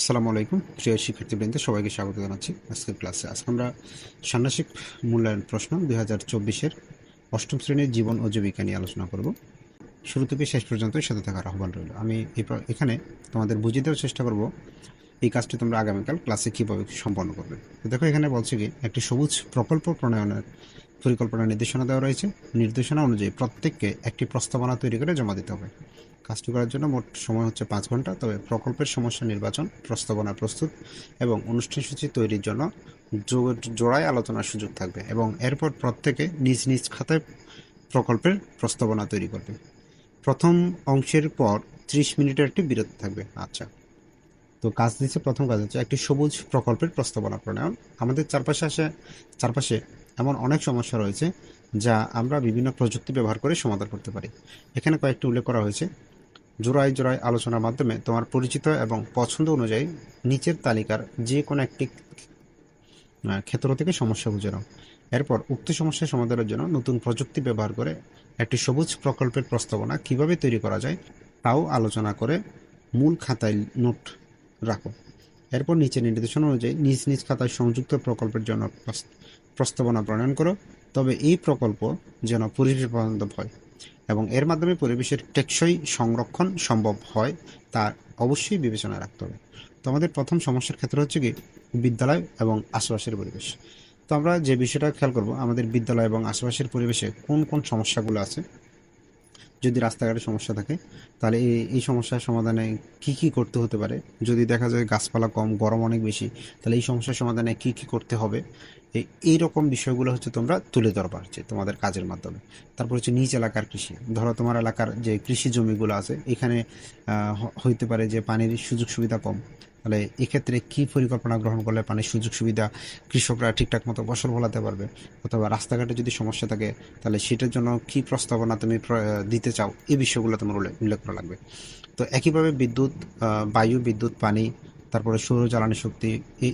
আসসালামু আলাইকুম। প্রিয় শিক্ষার্থীবৃন্দ, সবাইকে স্বাগত জানাচ্ছি আজকের ক্লাসে। আজকে আমরা ষান্মাসিক মূল্যায়ন প্রশ্ন দুই হাজার চব্বিশের অষ্টম শ্রেণির জীবন ও জীবিকা নিয়ে আলোচনা করব। শুরু থেকে শেষ পর্যন্ত সাথে থাকার আহ্বান রইল। আমি এখানে তোমাদের বুঝিয়ে দেওয়ার চেষ্টা করব এই কাজটি তোমরা আগামীকাল ক্লাসে কীভাবে সম্পন্ন করবে। দেখো, এখানে বলছে কি, একটি সবুজ প্রকল্প প্রণয়নের পরিকল্পনা নির্দেশনা দেওয়া রয়েছে। নির্দেশনা অনুযায়ী প্রত্যেককে একটি প্রস্তাবনা তৈরি করে জমা দিতে হবে। কাজটি করার জন্য মোট সময় হচ্ছে পাঁচ ঘণ্টা। তবে প্রকল্পের সমস্যা নির্বাচন, প্রস্তাবনা প্রস্তুত এবং অনুষ্ঠান সূচি তৈরির জন্য জোড়ায় আলোচনার সুযোগ থাকবে এবং এরপর প্রত্যেকে নিজ নিজ খাতায় প্রকল্পের প্রস্তাবনা তৈরি করবে। প্রথম অংশের পর ত্রিশ মিনিটের একটি বিরতি থাকবে। আচ্ছা। তো কাজ দিচ্ছে প্রথম কাজ হচ্ছে একটি সবুজ প্রকল্পের প্রস্তাবনা প্রণয়ন। আমাদের চারপাশে আসে, চারপাশে এমন অনেক সমস্যা রয়েছে যা আমরা বিভিন্ন প্রযুক্তি ব্যবহার করে সমাধান করতে পারি। এখানে কয়েকটি উল্লেখ করা হয়েছে। জোড়ায় জোড়ায় আলোচনার মাধ্যমে তোমার পরিচিত এবং পছন্দ অনুযায়ী নিচের তালিকার যে কোনো একটি ক্ষেত্র থেকে সমস্যা খুঁজে নাও। এরপর উক্ত সমস্যা সমাধানের জন্য নতুন প্রযুক্তি ব্যবহার করে একটি সবুজ প্রকল্পের প্রস্তাবনা কীভাবে তৈরি করা যায় তাও আলোচনা করে মূল খাতায় নোট রাখো। এরপর নিচে নির্দেশনা অনুযায়ী নিজ নিজ খাতায় সংযুক্ত প্রকল্পের জন্য প্রস্তাবনা প্রণয়ন করো। তবে এই প্রকল্প যেন পরিবেশ বান্ধব হয়। এবং এর মাধ্যমে পরিবেশের টেকসই সংরক্ষণ সম্ভব হয়, তা অবশ্যই বিবেচনা রাখতে হবে। তো আমাদের প্রথম সমস্যার ক্ষেত্রে হচ্ছে কি, বিদ্যালয় এবং আশেপাশের পরিবেশ। তো আমরা যে বিষয়টা খেয়াল করব, আমাদের বিদ্যালয় এবং আশেপাশের পরিবেশে কোন কোন সমস্যাগুলো আছে যদি রাস্তাঘাটে সমস্যা থাকে, তাহলে এই এই সমস্যার সমাধানে কি কি করতে হতে পারে? যদি দেখা যায় গাছপালা কম, গরম অনেক বেশি, তাহলে এই সমস্যার সমাধানে কি কি করতে হবে? এই রকম বিষয়গুলো হচ্ছে তোমরা তুলে ধরবা হচ্ছে তোমাদের কাজের মাধ্যমে। তারপর হচ্ছে নিজ এলাকার কৃষি। ধরো তোমার এলাকার যে কৃষি জমিগুলো আছে, এখানে হইতে পারে যে পানির সুযোগ সুবিধা কম। তাহলে এক্ষেত্রে কি পরিকল্পনা গ্রহণ করলে পানির সুযোগ সুবিধা কৃষকরা ঠিকঠাক মতো ফসল ফলাতে পারবে? অথবা রাস্তাঘাটে যদি সমস্যা থাকে, তাহলে সেটার জন্য কি প্রস্তাবনা তুমি দিতে চাও? এই বিষয়গুলো তোমার উল্লেখ করা লাগবে। তো একইভাবে বিদ্যুৎ বায়ু, বিদ্যুৎ, পানি, তারপরে সৌর, জ্বালানি শক্তি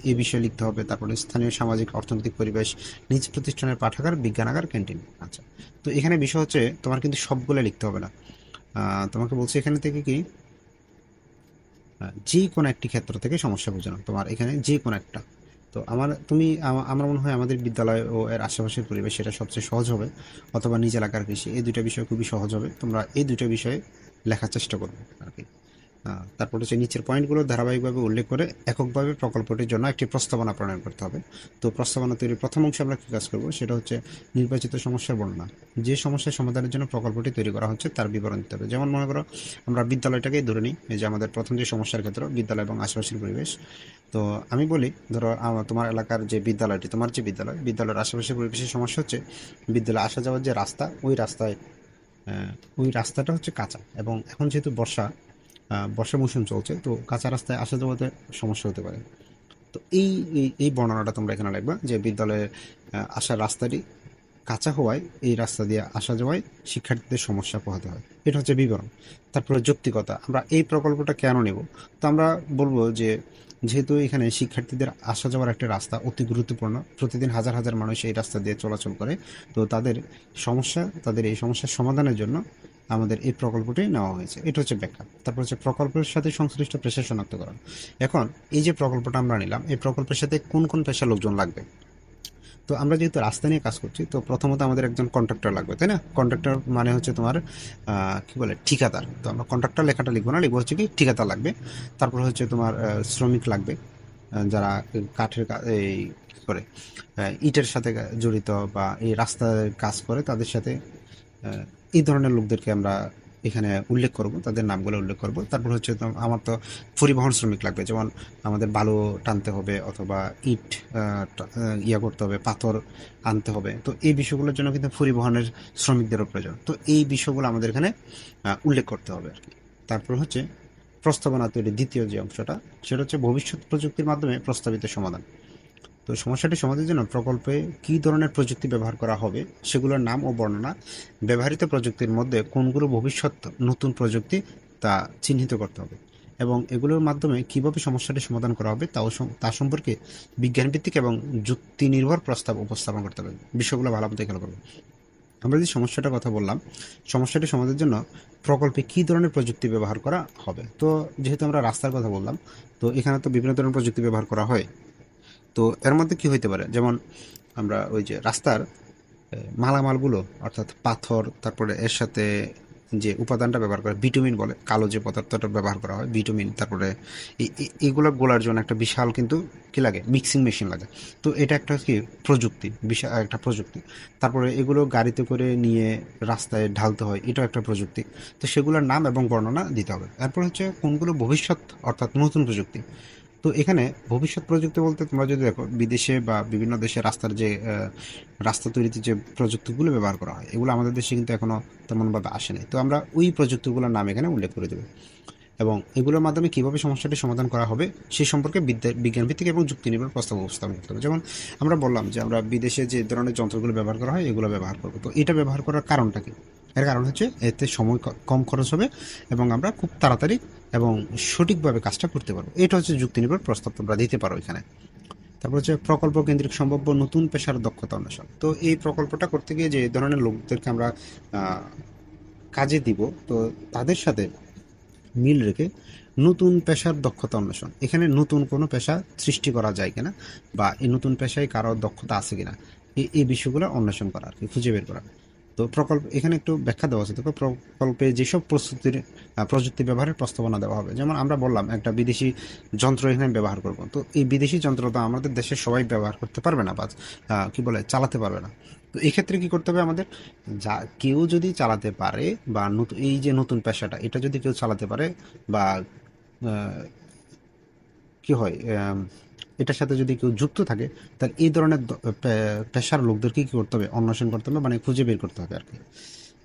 এই বিষয়ে লিখতে হবে। তারপরে স্থানীয় সামাজিক, অর্থনৈতিক পরিবেশ, নিজ প্রতিষ্ঠানের পাঠাগার বিজ্ঞানাগার ক্যান্টিন। আচ্ছা তো এখানে বিষয় হচ্ছে, তোমার কিন্তু সবগুলো লিখতে হবে না। তোমাকে বলছি এখানে থেকে কি যে কোনো একটি ক্ষেত্র থেকে সমস্যা বোঝানো, তোমার এখানে যে কোনো একটা। তো আমার, তুমি আমার মনে হয় আমাদের বিদ্যালয় ও এর আশেপাশের পরিবেশ সেটা সবচেয়ে সহজ হবে, অথবা নিজ এলাকার কৃষি, এই দুইটা বিষয় খুবই সহজ হবে, তোমরা এই দুইটা বিষয়ে লেখার চেষ্টা করবে আর কি। তারপর হচ্ছে নিচের পয়েন্টগুলো ধারাবাহিকভাবে উল্লেখ করে এককভাবে প্রকল্পটির জন্য একটি প্রস্তাবনা প্রণয়ন করতে হবে। তো প্রস্তাবনা তৈরির প্রথম অংশে আমরা কী কাজ করব? সেটা হচ্ছে নির্বাচিত সমস্যার বর্ণনা। যে সমস্যার সমাধানের জন্য প্রকল্পটি তৈরি করা হচ্ছে তার বিবরণ দিতে হবে। যেমন মনে করো, আমরা বিদ্যালয়টাকেই ধরে নিই যে আমাদের প্রথম যে সমস্যার ক্ষেত্র, বিদ্যালয় এবং আশেপাশের পরিবেশ। তো আমি বলি, ধরো তোমার এলাকার যে বিদ্যালয়টি, তোমার যে বিদ্যালয়, বিদ্যালয়ের আশেপাশের পরিবেশের সমস্যা হচ্ছে বিদ্যালয়ে আসা যাওয়ার যে রাস্তা, ওই রাস্তায় ওই রাস্তাটা হচ্ছে কাঁচা। এবং এখন যেহেতু বর্ষা বর্ষা মৌসুম চলছে, তো কাঁচা রাস্তায় আসা যাওয়াতে সমস্যা হতে পারে। তো এই, এই- বর্ণনাটা তোমরা এখানে লিখবা যে বিদ্যালয়ে আসার রাস্তাটি কাঁচা হওয়ায়, এই রাস্তা দিয়ে আসা যাওয়ায় শিক্ষার্থীদের সমস্যা পোহাতে হয়। এটা হচ্ছে বিবরণ। তারপরে যৌক্তিকতা। আমরা এই প্রকল্পটা কেন নেব? তো আমরা বলব যে, যেহেতু এখানে শিক্ষার্থীদের আসা যাওয়ার একটা রাস্তা অতি গুরুত্বপূর্ণ, প্রতিদিন হাজার হাজার মানুষ এই রাস্তা দিয়ে চলাচল করে, তো তাদের সমস্যা, তাদের এই সমস্যার সমাধানের জন্য আমাদের এই প্রকল্পটি নেওয়া হয়েছে। এটা হচ্ছে ব্যাখ্যা। তারপর হচ্ছে প্রকল্পের সাথে সংশ্লিষ্ট পেশা শনাক্তকরণ। এখন এই যে প্রকল্পটা আমরা নিলাম, এই প্রকল্পের সাথে কোন কোন পেশার লোকজন লাগবে? তো আমরা যেহেতু রাস্তা নিয়ে কাজ করছি, তো প্রথমত আমাদের একজন কন্ট্রাক্টর লাগবে, তাই না? কন্ট্রাক্টর মানে হচ্ছে তোমার কি বলে, ঠিকাদার। তো আমরা কন্ট্রাক্টর লেখাটা লিখব না, লিখব হচ্ছে কি, ঠিকাদার লাগবে। তারপর হচ্ছে তোমার শ্রমিক লাগবে যারা কাঠের এই করে ইটের সাথে জড়িত বা এই রাস্তার কাজ করে, তাদের সাথে এই ধরনের লোকদেরকে আমরা এখানে উল্লেখ করব, তাদের নামগুলো উল্লেখ করব। তারপর হচ্ছে আমার তো পরিবহন শ্রমিক লাগবে, যেমন আমাদের বালু টানতে হবে অথবা ইট ইয়া করতে হবে, পাথর আনতে হবে। তো এই বিষয়গুলোর জন্য কিন্তু পরিবহনের শ্রমিকদেরও প্রয়োজন। তো এই বিষয়গুলো আমাদের এখানে উল্লেখ করতে হবে আর কি। তারপর হচ্ছে প্রস্তাবনা তৈরি দ্বিতীয় যে অংশটা, সেটা হচ্ছে ভবিষ্যৎ প্রযুক্তির মাধ্যমে প্রস্তাবিত সমাধান। তো সমস্যাটি সমাধানের জন্য প্রকল্পে কী ধরনের প্রযুক্তি ব্যবহার করা হবে, সেগুলোর নাম ও বর্ণনা, ব্যবহৃত প্রযুক্তির মধ্যে কোনগুলো ভবিষ্যৎ নতুন প্রযুক্তি তা চিহ্নিত করতে হবে এবং এগুলোর মাধ্যমে কীভাবে সমস্যাটি সমাধান করা হবে তাও তা সম্পর্কে বিজ্ঞানভিত্তিক এবং যুক্তি নির্ভর প্রস্তাব উপস্থাপন করতে হবে। বিষয়গুলো ভালো মতো খেয়াল করবে আমরা যে সমস্যাটার কথা বললাম, সমস্যাটি সমাধানের জন্য প্রকল্পে কী ধরনের প্রযুক্তি ব্যবহার করা হবে? তো যেহেতু আমরা রাস্তার কথা বললাম, তো এখানে তো বিভিন্ন ধরনের প্রযুক্তি ব্যবহার করা হয়। তো এর মধ্যে কি হইতে পারে? যেমন আমরা ওই যে রাস্তার মালামালগুলো, অর্থাৎ পাথর, তারপরে এর সাথে যে উপাদানটা ব্যবহার করে ভিটামিন বলে, কালো যে পদার্থটা ব্যবহার করা হয় ভিটামিন তারপরে এগুলো গোলার জন্য একটা বিশাল কিন্তু কি লাগে? মিক্সিং মেশিন লাগে। তো এটা একটা কি? প্রযুক্তি বিশাল একটা প্রযুক্তি। তারপরে এগুলো গাড়িতে করে নিয়ে রাস্তায় ঢালতে হয়, এটাও একটা প্রযুক্তি। তো সেগুলোর নাম এবং বর্ণনা দিতে হবে। এরপর হচ্ছে কোনগুলো ভবিষ্যৎ, অর্থাৎ নতুন প্রযুক্তি। তো এখানে ভবিষ্যৎ প্রযুক্তি বলতে তোমরা যদি দেখো, বিদেশে বা বিভিন্ন দেশে রাস্তার যে রাস্তা তৈরিতে যে প্রযুক্তিগুলো ব্যবহার করা হয়, এগুলো আমাদের দেশে কিন্তু এখনও তেমনভাবে আসেনি তো আমরা ওই প্রযুক্তিগুলোর নাম এখানে উল্লেখ করে দেবো। এবং এগুলোর মাধ্যমে কীভাবে সমস্যাটি সমাধান করা হবে সেই সম্পর্কে বিদ্যা বিজ্ঞান ভিত্তিক এবং যুক্তি নির্ভর প্রস্তাব উপস্থাপন করতে হবে। যেমন আমরা বললাম যে আমরা বিদেশে যে ধরনের যন্ত্রগুলো ব্যবহার করা হয়, এগুলো ব্যবহার করব। তো এটা ব্যবহার করার কারণটা কি? এর কারণ হচ্ছে এতে সময় কম খরচ হবে এবং আমরা খুব তাড়াতাড়ি এবং সঠিকভাবে কাজটা করতে পারব। এটা হচ্ছে যুক্তি নির্ভর প্রস্তাব তোমরা দিতে পারো এখানে। তারপর হচ্ছে প্রকল্প কেন্দ্রিক সম্ভাব্য নতুন পেশার দক্ষতা অন্বেষণ। তো এই প্রকল্পটা করতে গিয়ে যে ধরনের লোকদেরকে আমরা কাজে দিব, তো তাদের সাথে মিল রেখে নতুন পেশার দক্ষতা অন্বেষণ। এখানে নতুন কোনো পেশা সৃষ্টি করা যায় কিনা বা এই নতুন পেশায় কারও দক্ষতা আছে কিনা এই বিষয়গুলো অন্বেষণ করা আর কি, খুঁজে বের করা। তো প্রকল্প, এখানে একটু ব্যাখ্যা দেওয়া আছে। দেখো, প্রকল্পে যেসব প্রস্তুতির প্রযুক্তি ব্যবহারের প্রস্তাবনা দেওয়া হবে, যেমন আমরা বললাম একটা বিদেশি যন্ত্র এখানে ব্যবহার করব। তো এই বিদেশি যন্ত্র তো আমাদের দেশের সবাই ব্যবহার করতে পারবে না বা কি বলে, চালাতে পারবে না। তো এক্ষেত্রে কি করতে হবে আমাদের? যা, কেউ যদি চালাতে পারে বা নতুন এই যে নতুন পেশাটা, এটা যদি কেউ চালাতে পারে বা কি হয় এটার সাথে যদি কেউ যুক্ত থাকে, তাহলে এই ধরনের পেশার লোকদেরকে কি করতে হবে? অন্বেষণ করতে হবে মানে খুঁজে বের করতে হবে আর কি।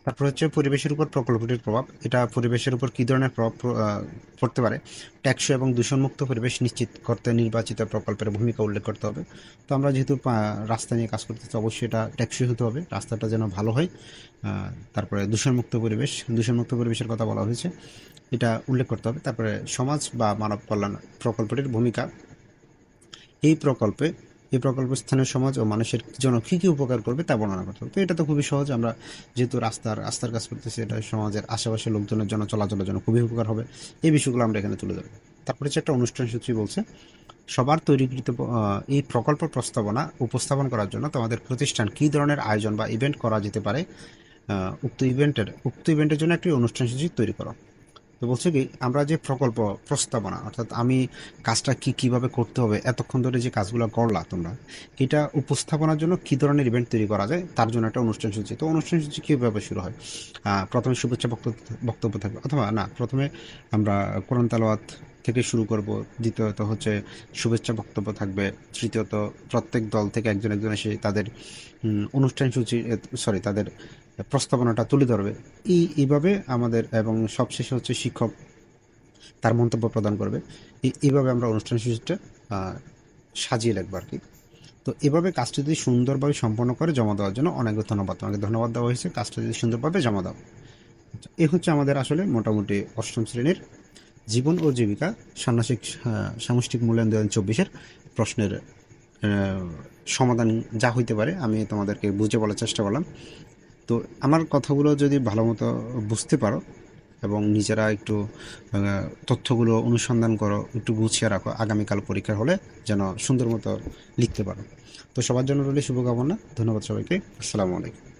তারপর হচ্ছে পরিবেশের উপর প্রকল্পটির প্রভাব। এটা পরিবেশের উপর কী ধরনের প্রভাব পড়তে পারে? ট্যাক্সই এবং দূষণমুক্ত পরিবেশ নিশ্চিত করতে নির্বাচিত প্রকল্পের ভূমিকা উল্লেখ করতে হবে। তো আমরা যেহেতু রাস্তা নিয়ে কাজ করতেছি, অবশ্যই এটা ট্যাক্সই হতে হবে। রাস্তাটা যেন ভালো হয়। তারপরে দূষণমুক্ত পরিবেশ, দূষণমুক্ত পরিবেশের কথা বলা হয়েছে। এটা উল্লেখ করতে হবে। তারপরে সমাজ বা মানব কল্যাণ প্রকল্পটির ভূমিকা। এই প্রকল্পে, এই প্রকল্প স্থানীয় সমাজ ও মানুষের জন্য কী কী উপকার করবে তা বর্ণনা করতে হবে। তো এটা তো খুবই সহজ, আমরা যেহেতু রাস্তার রাস্তার কাজ করতেছি, এটা সমাজের আশেপাশের লোকজনের জন্য, চলাচলের জন্য খুবই উপকার হবে। এই বিষয়গুলো আমরা এখানে তুলে ধরবো। তারপরে হচ্ছে একটা অনুষ্ঠান সূচি বলছে, সবার তৈরিকৃত এই প্রকল্প প্রস্তাবনা উপস্থাপন করার জন্য তোমাদের প্রতিষ্ঠান কী ধরনের আয়োজন বা ইভেন্ট করা যেতে পারে উক্ত ইভেন্টের উক্ত ইভেন্টের জন্য একটি অনুষ্ঠান সূচি তৈরি করো। তো বলছে কি, আমরা যে প্রকল্প, প্রস্তাবনা, অর্থাৎ আমি কাজটা কি, কীভাবে করতে হবে, এতক্ষণ ধরে যে কাজগুলো করলা তোমরা, এটা উপস্থাপনার জন্য কি ধরনের ইভেন্ট তৈরি করা যায়, তার জন্য একটা অনুষ্ঠান সূচি তো অনুষ্ঠান সূচি কীভাবে শুরু হয়? প্রথমে শুভেচ্ছা বক্তব্য থাকবে, অথবা না, প্রথমে আমরা কোরআন তালাওয়াত থেকে শুরু করব, দ্বিতীয়ত হচ্ছে শুভেচ্ছা বক্তব্য থাকবে, তৃতীয়ত প্রত্যেক দল থেকে একজন একজন এসে তাদের অনুষ্ঠান সূচি সরি তাদের প্রস্তাবনাটা তুলে ধরবে। এই এইভাবে আমাদের এবং সবশেষে হচ্ছে শিক্ষক তার মন্তব্য প্রদান করবে। এইভাবে আমরা অনুষ্ঠান সূচিটা সাজিয়ে রাখব আর কি। তো এভাবে কাজটা যদি সুন্দরভাবে সম্পন্ন করে জমা দেওয়ার জন্য অনেক ধন্যবাদ। তোমাকে ধন্যবাদ দেওয়া হয়েছে। কাজটা যদি সুন্দরভাবে জমা দাও। আচ্ছা, এ হচ্ছে আমাদের আসলে মোটামুটি অষ্টম শ্রেণির জীবন ও জীবিকা আহ, সামষ্টিক মূল্যায়ন দু হাজার চব্বিশের প্রশ্নের সমাধান যা হইতে পারে আমি তোমাদেরকে বুঝে বলার চেষ্টা করলাম। তো আমার কথাগুলো যদি ভালো মতো বুঝতে পারো এবং নিজেরা একটু তথ্যগুলো অনুসন্ধান করো, একটু গুছিয়ে রাখো আগামীকাল পরীক্ষা হলে যেন সুন্দর মতো লিখতে পারো। তো সবার জন্য রইলে শুভকামনা। ধন্যবাদ সবাইকে। আসসালামু আলাইকুম।